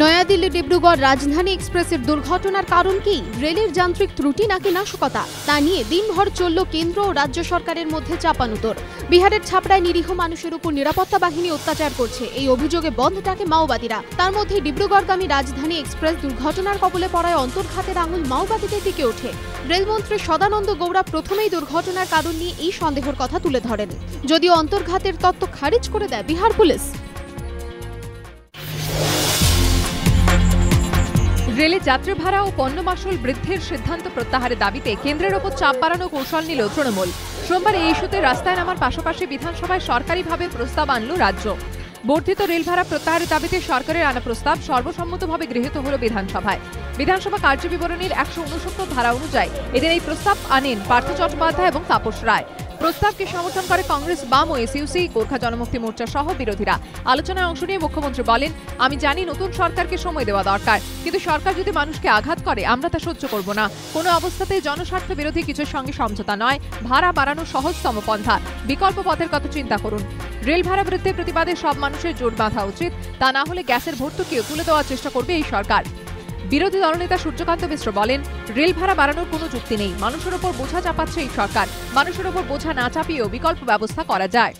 নয়াদিল্লি ডিব্রুগড় রাজধানী এক্সপ্রেসের দুর্ঘটনার কারণ কি? রেলের যান্ত্রিক ত্রুটি নাকি নাশকতা? তা নিয়ে দিনভর চলল কেন্দ্র ও রাজ্য সরকারের মধ্যে চাপানুতর। বিহারের ছাপড়ায় নিরীহ মানুষের উপর নিরাপত্তা বাহিনী অত্যাচার করছে। এই অভিযোগে বন্ধ ডাকে মাওবাদীরা। তার মধ্যে ডিব্রুগড়গামী রাজধানী এক্সপ্রেস দুর্ঘটনার কবলে পড়ায় অন্তর্ঘাতের আঙুল মাওবাদীদের দিকে ওঠে। রেলমন্ত্রী সদানন্দ গৌড়া প্রথমেই দুর্ঘটনার কারণ নিয়ে এই সন্দেহের কথা তুলে ধরেন। যদিও অন্তর্ঘাতের তত্ত্ব খারিজ করে দেয় বিহার পুলিশ রেলে যাত্রী ভাড়া ও পণ্য মাসুল বৃদ্ধির সিদ্ধান্ত প্রত্যাহারের দাবিতে কেন্দ্রের ওপর চাপ বাড়ানো কৌশল নিল তৃণমূল। সোমবার এই ইস্যুতে রাস্তায় নামার পাশাপাশি বিধানসভায় সরকারিভাবে প্রস্তাব আনল রাজ্য। বর্ধিত রেল ভাড়া প্রত্যাহারের দাবিতে সরকারের আনা প্রস্তাব সর্বসম্মতভাবে গৃহীত হল বিধানসভায়। বিধানসভা কার্যবিবরণীর একশো উনসত্তর ধারা অনুযায়ী এদিন এই প্রস্তাব আনেন পার্থ চট্টোপাধ্যায় এবং তাপস রায়। প্রস্তাবকে সমর্থন করে কংগ্রেস বাম ও এসইউসি, গোর্খা জনমুক্তি মোর্চা সহ বিরোধীরা। আলোচনায় অংশ নিয়ে মুখ্যমন্ত্রী বলেন, আমি জানি নতুন সরকারকে সময় দেওয়া দরকার, কিন্তু সরকার যদি মানুষকে আঘাত করে, আমরা তা সহ্য করব না। কোনো অবস্থাতেই জনস্বার্থ বিরোধী কিছুর সঙ্গে সমঝোতা নয়, ভাড়া বাড়ানো সহজতম পন্থা। বিকল্প পথের কথা চিন্তা করুন। রেল ভাড়া বৃদ্ধির প্রতিবাদে সব মানুষের জোট বাঁধা উচিত। তা না হলে গ্যাসের ভর্তুকিও তুলে দেওয়ার চেষ্টা করবে এই সরকার। বিরোধী দলনেতা সূর্যকান্ত মিশ্র বলেন, রেল ভাড়া বাড়ানোর কোনো যুক্তি নেই। মানুষের ওপর বোঝা চাপাচ্ছে এই সরকার। মানুষের ওপর বোঝা না চাপিয়েও বিকল্প ব্যবস্থা করা যায়।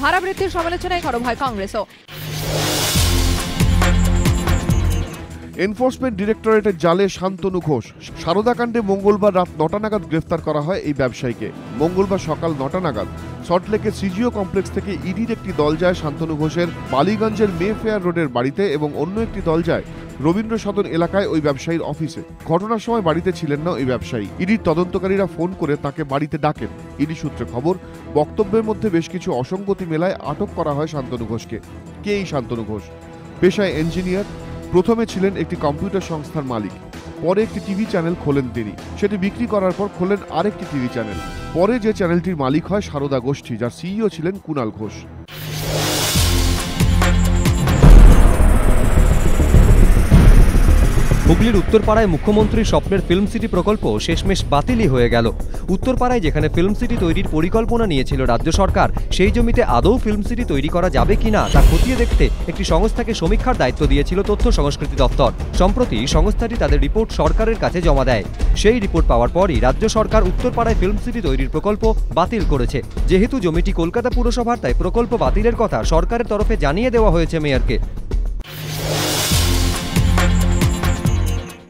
ভাড়া বৃদ্ধির সমালোচনায় সরব হয় কংগ্রেসও। এনফোর্সমেন্ট ডিরেক্টরেটের জালে শান্তনু ঘোষ। সারদাকাণ্ডে মঙ্গলবার রাত নটা নাগাদ গ্রেফতার করা হয় এই ব্যবসায়ীকে। মঙ্গলবার সকাল নটা নাগাদ সল্টলেকের সিজিও কমপ্লেক্স থেকে ইডির একটি দল যায় শান্তনু ঘোষের বালিগঞ্জের মে ফেয়ার রোডের বাড়িতে এবং অন্য একটি দল যায় রবীন্দ্র সদন এলাকায় ওই ব্যবসায়ীর অফিসে। ঘটনার সময় বাড়িতে ছিলেন না ওই ব্যবসায়ী। ইডির তদন্তকারীরা ফোন করে তাকে বাড়িতে ডাকেন। ইডি সূত্রে খবর, বক্তব্যের মধ্যে বেশ কিছু অসঙ্গতি মেলায় আটক করা হয় শান্তনু ঘোষকে। কে এই শান্তনু ঘোষ? পেশায় ইঞ্জিনিয়ার, প্রথমে ছিলেন একটি কম্পিউটার সংস্থার মালিক। পরে একটি টিভি চ্যানেল খোলেন তিনি। সেটি বিক্রি করার পর খোলেন আরেকটি টিভি চ্যানেল। পরে যে চ্যানেলটির মালিক হয় সারদা গোষ্ঠী, যার সিইও ছিলেন কুণাল ঘোষ। হুগলির উত্তরপাড়ায় মুখ্যমন্ত্রীর স্বপ্নের ফিল্ম সিটি প্রকল্প শেষমেশ বাতিলই হয়ে গেল। উত্তরপাড়ায় যেখানে ফিল্ম সিটি তৈরির পরিকল্পনা নিয়েছিল রাজ্য সরকার, সেই জমিতে আদৌ ফিল্ম সিটি তৈরি করা যাবে কিনা তা খতিয়ে দেখতে একটি সংস্থাকে সমীক্ষার দায়িত্ব দিয়েছিল তথ্য সংস্কৃতি দপ্তর। সম্প্রতি সংস্থাটি তাদের রিপোর্ট সরকারের কাছে জমা দেয়। সেই রিপোর্ট পাওয়ার পরই রাজ্য সরকার উত্তরপাড়ায় ফিল্ম সিটি তৈরির প্রকল্প বাতিল করেছে। যেহেতু জমিটি কলকাতা পুরসভার, তাই প্রকল্প বাতিলের কথা সরকারের তরফে জানিয়ে দেওয়া হয়েছে মেয়রকে।